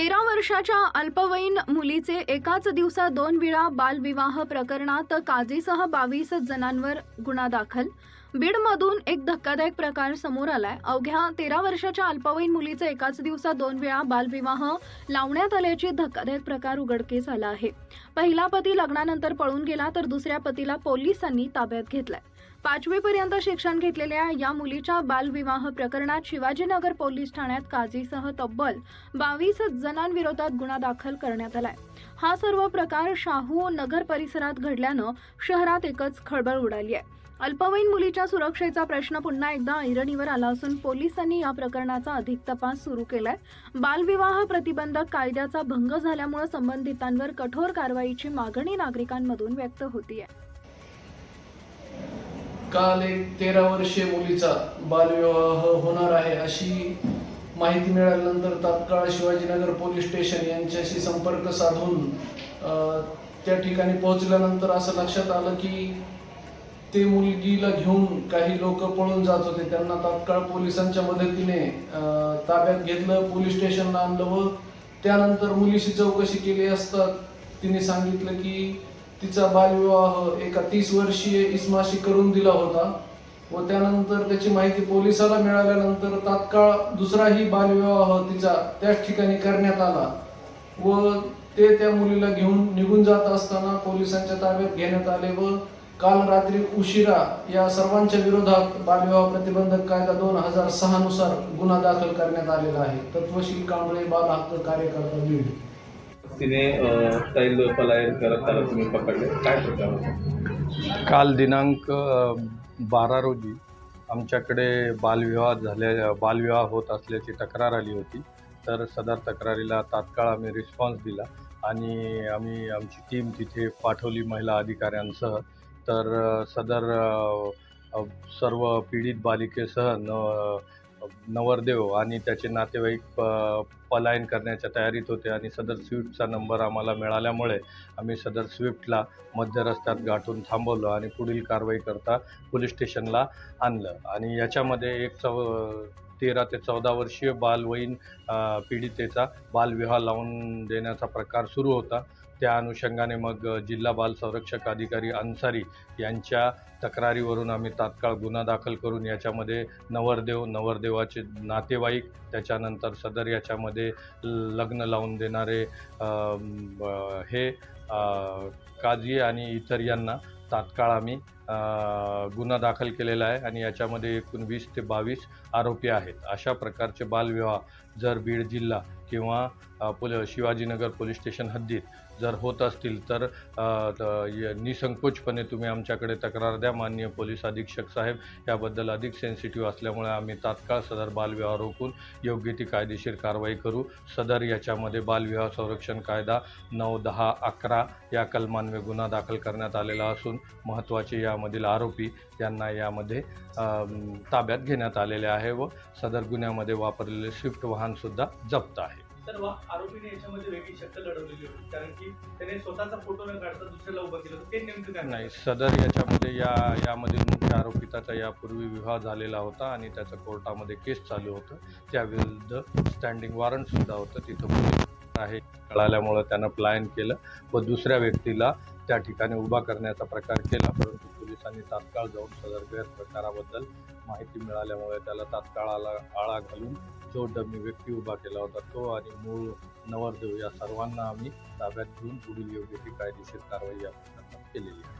तेरा वर्षाच्या अल्पवयीन मुलीचे एकाच दिवसात दोन वेळा बालविवाह प्रकरणात काजीसह बावीस जणांवर गुन्हा दाखल. बीडमधून एक धक्कादायक प्रकार समोर आलाय. अवघ्या तेरा वर्षाच्या अल्पवयीन मुलीचे एकाच दिवसात दोन वेळा बालविवाह लावण्यात आल्याची धक्कादायक प्रकार उघडकीस आला आहे. पहिला पती लग्नानंतर पळून गेला तर दुसऱ्या पतीला पोलिसांनी ताब्यात घेतलाय. पाचवीपर्यंत शिक्षण घेतलेल्या या मुलीच्या बालविवाह प्रकरणात शिवाजीनगर पोलीस ठाण्यात काजीसह तब्बल बावीस जणांविरोधात गुन्हा दाखल करण्यात आलाय. हा सर्व प्रकार शाहू नगर परिसरात घडल्यानं शहरात एकच खळबळ उडाली आहे. अल्पवयीन मुलीच्या सुरक्षेचा प्रश्न पुन्हा एकदा ऐरणीवर आला असून पोलिसांनी या प्रकरणाचा अधिक तपास सुरू केलाय. बालविवाह प्रतिबंधक कायद्याचा भंग झाल्यामुळे संबंधितांवर कठोर कारवाईची मागणी नागरिकांमधून व्यक्त होतीये. काल एक तेरा वर्षीय मुलीचा बालविवाह होणार आहे अशी माहिती मिळाल्यानंतर तात्काळ शिवाजीनगर पोलीस स्टेशन यांच्याशी संपर्क साधून त्या ठिकाणी पोहोचल्यानंतर असं लक्षात आलं की ते मुलगीला घेऊन काही लोक पळून जात होते. त्यांना तात्काळ पोलिसांच्या मदतीने ताब्यात घेतलं पोलीस स्टेशनला आणलं व त्यानंतर मुलीशी चौकशी केली असता तिने सांगितलं की तिचा बालविवाह एका तीस वर्षीय इस्माशी करून दिला होता व त्यानंतर त्याची माहिती पोलिसाला मिळाल्यानंतर तात्काळ दुसराही बालविवाह तिचा त्याच ठिकाणी करण्यात आला व ते त्या मुलीला घेऊन निघून जात असताना पोलिसांच्या ताब्यात घेण्यात आले व काल रात्री उशिरा या सर्वांच्या विरोधात बालविवाह प्रतिबंधक कायदा दोन हजार सहा नुसार गुन्हा दाखल करण्यात आलेला आहे. तत्वशील कांबळे बाल हक्क कार्यकर्ता बीड. तिने स्टाईल पलायन करत त्याला तुम्ही पकडले. काय प्रकार होता? काल दिनांक बारा रोजी आमच्याकडे बालविवाह झाल्या बालविवाह होत असल्याची तक्रार आली होती. तर सदर तक्रारीला तात्काळ आम्ही रिस्पॉन्स दिला आणि आम्ही आमची टीम तिथे पाठवली महिला अधिकाऱ्यांसह. तर सदर सर्व पीडित बालिकेसह न नवरदेव आणि त्याचे नातेवाईक प- पलायन करण्याच्या तयारीत होते आणि सदर स्विफ्टचा नंबर आम्हाला मिळाल्यामुळे आम्ही सदर स्विफ्टला मध्य रस्त्यात गाठून थांबवलं आणि पुढील कारवाई करता पोलीस स्टेशनला आणलं. आणि याच्यामध्ये एक चौ तेरा ते चौदा वर्षीय बालवयीन पीडितेचा बालविवाह लावून देण्याचा प्रकार सुरू होता. त्या अनुषंगाने मग जिल्हा बाल संरक्षक अधिकारी अन्सारी यांच्या तक्रारीवरून आम्ही तात्काळ गुन्हा दाखल करून याच्यामध्ये नवरदेव नवरदेवाचे नातेवाईक त्याच्यानंतर सदर याच्यामध्ये लग्न लावून देणारे हे काजी काझी आणि इतर यांना तात्काळ आम्ही गुन्हा दाखल केलेला आहे आणि याच्यामध्ये एकूण वीस ते बावीस आरोपी आहेत. अशा प्रकारचे बालविवाह जर बीड जिल्हा किंवा पोल शिवाजीनगर पोलीस स्टेशन हद्दीत जर होत असतील तर निसंकोचपणे तुम्ही आमच्याकडे तक्रार द्या. माननीय पोलीस अधीक्षक साहेब याबद्दल अधिक सेन्सिटिव्ह असल्यामुळे आम्ही तात्काळ सदर बालविवाह रोखून योग्य ती कायदेशीर कारवाई करू. सदर याच्यामध्ये बालविवाह संरक्षण कायदा नऊ दहा अकरा या कलमान्वये गुन्हा दाखल करण्यात आलेला असून महत्त्वाचे या यामधील आरोपी यांना यामध्ये ताब्यात घेण्यात आलेले आहे व सदर गुन्ह्यामध्ये वापरलेले स्विफ्ट वाहनसुद्धा जप्त आहे. तर आरोपीने याच्यामध्ये वेगळी शक्क लढवलेली होती कारण की त्याने स्वतःचा फोटो न काढता दुसऱ्याला उभं केलं. ते नेमकं काय नाही सदर याच्यामध्ये या यामधील मुख्य आरोपिताचा यापूर्वी विवाह झालेला होता आणि त्याचं कोर्टामध्ये केस चालू होतं. त्याविरुद्ध स्टँडिंग वॉरंटसुद्धा होतं. तिथं आहे. कळाल्यामुळं त्यानं प्लायन केलं. व दुसऱ्या व्यक्तीला त्या ठिकाणी उभा करण्याचा प्रकार केला. परंतु पोलिसांनी तात्काळ जाऊन सदर गैरप्रकाराबद्दल माहिती मिळाल्यामुळे त्याला तात्काळ आला आळा घालून जो डमी व्यक्ती उभा केला होता तो आणि मूळ नवरदेव या सर्वांना आम्ही ताब्यात घेऊन पुढील योग्य ती कायदेशीर कारवाई या प्रकरणात केलेली आहे.